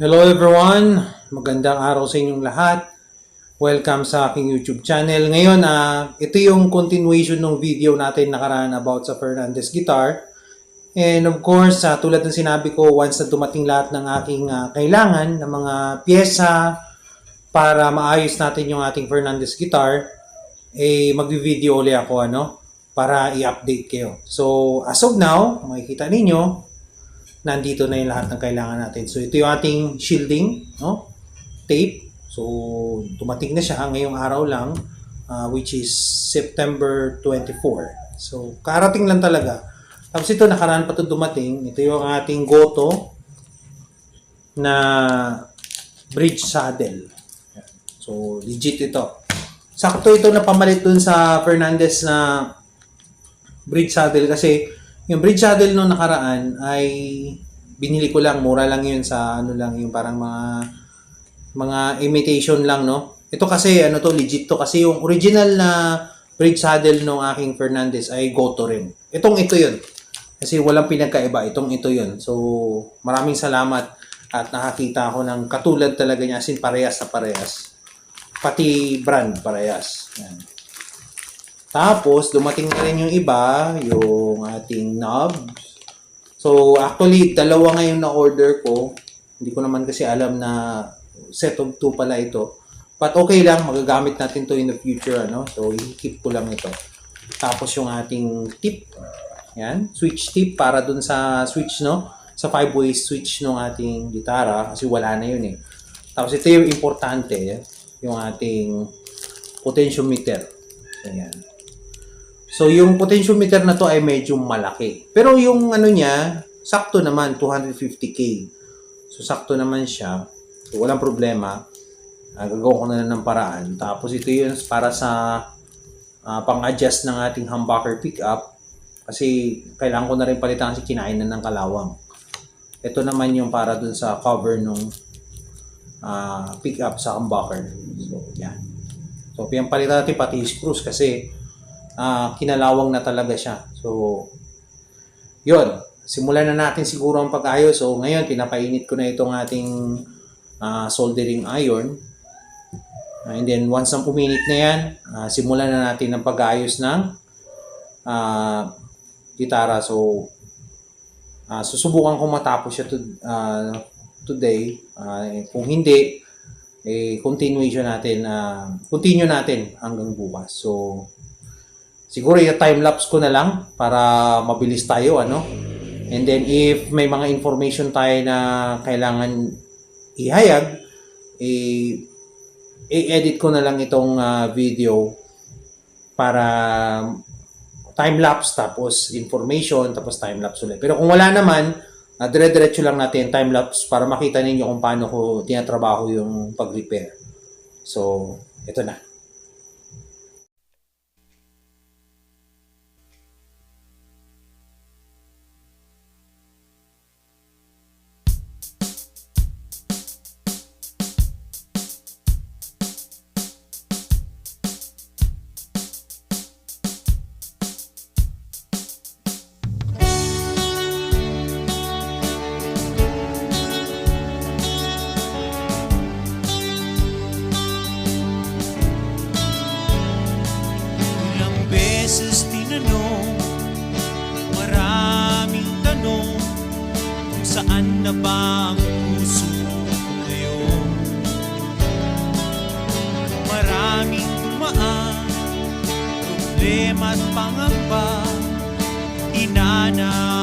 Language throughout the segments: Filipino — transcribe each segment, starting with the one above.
Hello everyone! Magandang araw sa inyong lahat. Welcome sa aking YouTube channel. Ngayon, ah, ito yung continuation ng video natin nakaraan about sa Fernandez guitar. And of course, ah, tulad ng sinabi ko, once na dumating lahat ng aking ah, kailangan ng mga pyesa para maayos natin yung ating Fernandez guitar, eh magvi-video ulit ako ano para i-update kayo. So, as of now, makikita ninyo, nandito na yung lahat ng kailangan natin. So, ito yung ating shielding, no? Tape. So, dumating na siya ngayong araw lang, uh, which is September 24. So, karating lang talaga. Tapos ito, nakaraan pa ito dumating. Ito yung ating Goto na bridge saddle. So, legit ito. Sakto ito na pamalit dun sa Fernandez na bridge saddle kasi yung bridge saddle nung nakaraan ay binili ko lang, mura lang yun sa ano lang, yung parang mga mga imitation lang, no? Ito kasi, ano to, legit to. Kasi yung original na bridge saddle nung aking Fernandez ay Goto rin. Itong ito yun. Kasi walang pinagkaiba. Itong ito yun. So, maraming salamat at nakakita ako ng katulad talaga niya. As in, parehas sa parehas. Pati brand, parehas. Yan. Tapos, dumating na rin yung iba, yung ating knobs. So, actually, dalawa ngayon na order ko. Hindi ko naman kasi alam na set of two pala ito. But okay lang, magagamit natin to in the future, ano? So, i-keep ko lang ito. Tapos yung ating tip. Yan, switch tip para dun sa switch, no? Sa five-way switch ng ating gitara kasi wala na yun eh. Tapos ito yung importante, yung ating potentiometer. Ayan. So, yung potentiometer na to ay medyo malaki. Pero yung ano niya, sakto naman, 250k. So, sakto naman siya. So, walang problema. Uh, gagawin ko na lang ng paraan. Tapos, ito yun para sa ah, pang-adjust ng ating humbucker pickup. Kasi, kailangan ko na rin palitan kasi kinain na ng kalawang. Ito naman yung para dun sa cover nung ah, pickup sa humbucker. So, yan. So, pinampalitan natin pati screws kasi ah, kinalawang na talaga siya. So, yun. Simulan na natin siguro ang pag-ayos. So, ngayon, pinapainit ko na itong ating ah, soldering iron. Ah, and then, once na puminit na yan, ah, simulan na natin ang pag-ayos ng ah, gitara. So, ah, susubukan ko matapos siya to, ah, today. Eh, kung hindi, eh, continuation natin, ah, continue natin hanggang bukas. So, siguro yung time lapse ko na lang para mabilis tayo ano? And then if may mga information tayo na kailangan ihayag i-edit ko na lang itong ah, video para time lapse tapos information tapos time lapse ulit. Pero kung wala naman uh, dire-diretso lang natin time lapse para makita ninyo kung paano ko tinatrabaho yung pag-repair. So ito na Problema at pangamba Inanap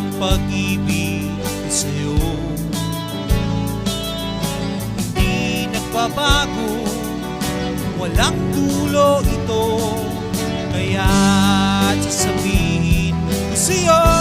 ang pag-ibig sa'yo. Hindi nagbabago Walang dulo ito. Kaya sasabihin ko sa'yo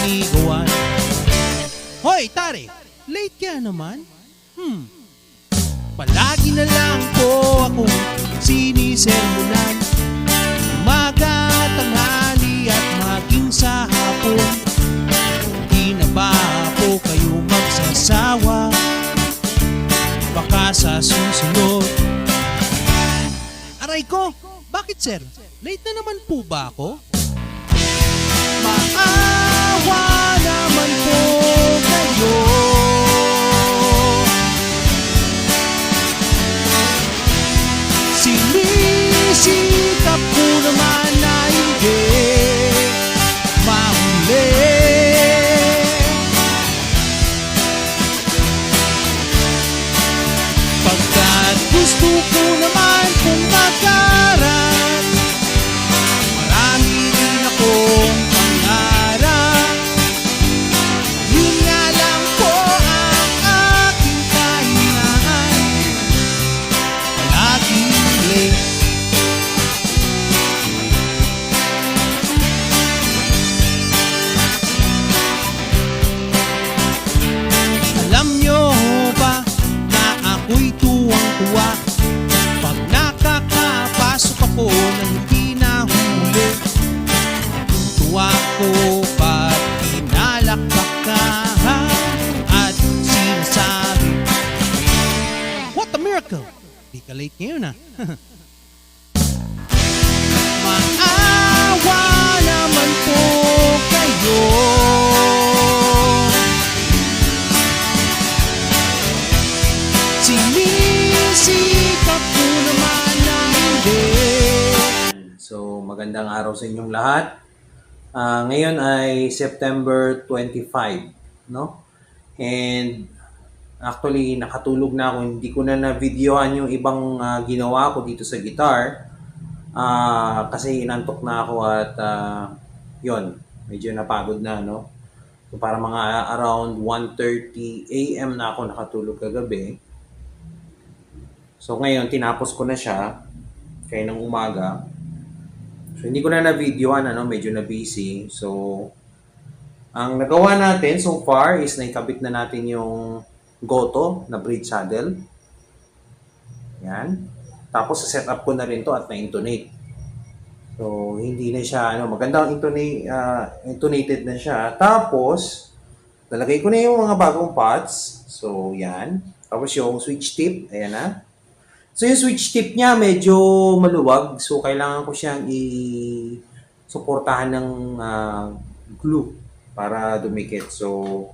sinigawan Hoy, tare! Late ka naman? Hmm. Palagi na lang po akong sinisermonan Umaga, tanghali at maging sa hapon Di na ba po kayo magsasawa Baka sa susunod Aray ko, bakit sir? Late na naman po ba ako? Tuwang-tuwa Pag nakakapasok ako na hindi nahuli Tuwa ko pag pinalakpak ka At sinasabi What a miracle! Di ka late ngayon ah Maawa naman po kayo. Sinisikap magandang araw sa inyong lahat. Ah, ngayon ay September 25, no? And actually, nakatulog na ako. Hindi ko na na-videoan yung ibang ah, ginawa ko dito sa guitar. Ah, kasi inantok na ako at ah, yon medyo napagod na, no? So, para mga around 1.30 a.m. na ako nakatulog kagabi. So, ngayon, tinapos ko na siya. Kaya ng umaga. So, hindi ko na na-videoan, ano, medyo na busy. So, ang nagawa natin so far is naikabit na natin yung Goto na bridge saddle. Yan. Tapos, sa setup ko na rin to at na-intonate. So, hindi na siya, ano, magandang intona- ah, intonated na siya. Tapos, nalagay ko na yung mga bagong pots. So, yan. Tapos yung switch tip, ayan na. So, yung switch tip niya medyo maluwag. So, kailangan ko siyang i-suportahan ng ah, glue para dumikit. So,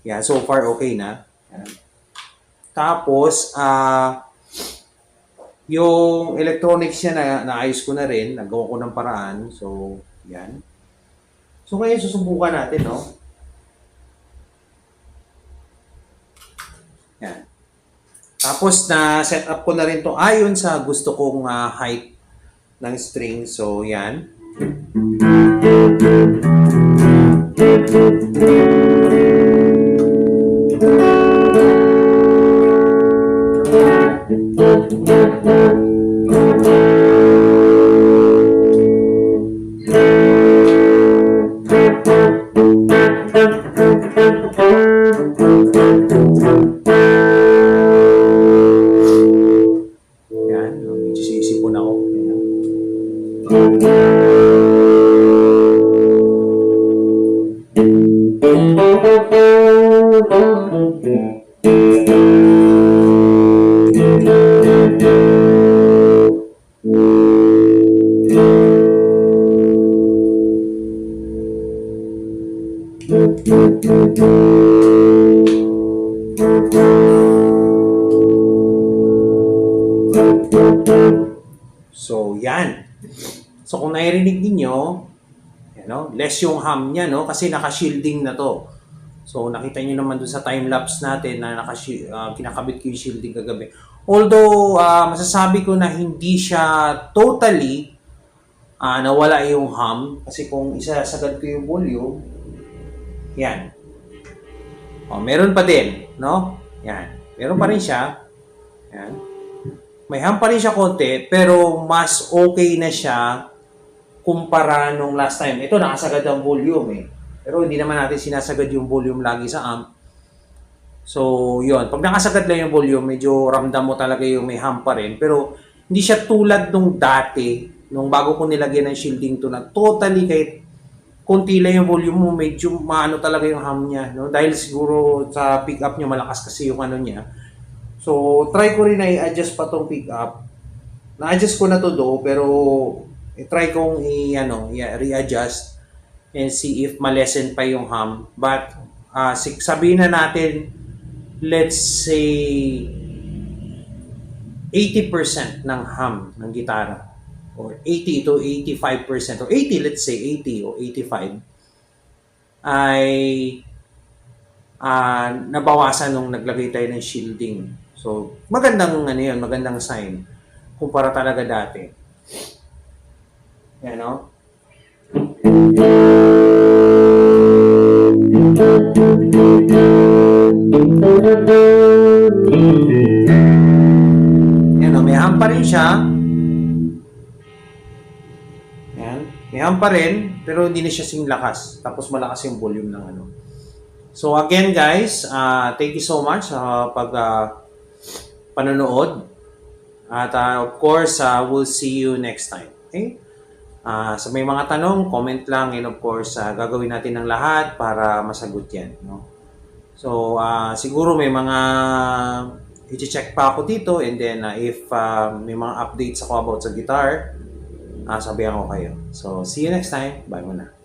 yan. So far, okay na. Tapos, ah, yung electronics niya na naayos ko na rin, nagawa ko ng paraan. So, yan. So, ngayon susubukan natin, no? Tapos, na set up ko na rin to ayon sa gusto kong ah, height ng string. So, yan. Yan. So, yan. So, kung naririnig ninyo, you know, less yung hum niya, no? Kasi naka-shielding na to. So, nakita niyo naman dun sa time-lapse natin na naka uh, kinakabit ko yung shielding kagabi. Although, ah, masasabi ko na hindi siya totally ah, nawala yung hum. Kasi kung isasagad ko yung volume, yan. Oh, meron pa din, no? Yan. Meron pa rin siya. Yan may hum pa rin siya konti, pero mas okay na siya kumpara nung last time. Ito, nakasagad ang volume eh. Pero hindi naman natin sinasagad yung volume lagi sa amp. So, yon Pag nakasagad lang yung volume, medyo ramdam mo talaga yung may hum pa rin. Pero, hindi siya tulad nung dati, nung bago ko nilagyan ng shielding to na totally kahit konti lang yung volume mo, medyo maano talaga yung hum niya. No? Dahil siguro sa pick up niya, malakas kasi yung ano niya. So, try ko rin na i-adjust pa tong pick up. Na-adjust ko na to do, pero i-try kong i, ano, i- readjust and see if malesen pa yung hum. But, si- sabihin na natin, let's say, 80% ng hum ng gitara or 80 to 85% or 80 let's say 80 o 85 ay ah nabawasan nung naglagay tayo ng shielding. So, magandang ano yun, magandang sign kumpara talaga dati. Yan, no? Yan, pa rin siya. Yan. May hum pa rin, pero hindi na siya sing lakas. Tapos malakas yung volume ng ano. So again guys, uh, thank you so much sa pag uh, panonood. At uh, of course, uh, we'll see you next time. Okay? Uh, sa may mga tanong, comment lang and of course, uh, gagawin natin ng lahat para masagot yan. No? So, uh, siguro may mga i-check pa ako dito and then uh, if uh, may mga updates ako about sa guitar, uh, sabihan ko kayo. So, see you next time. Bye muna.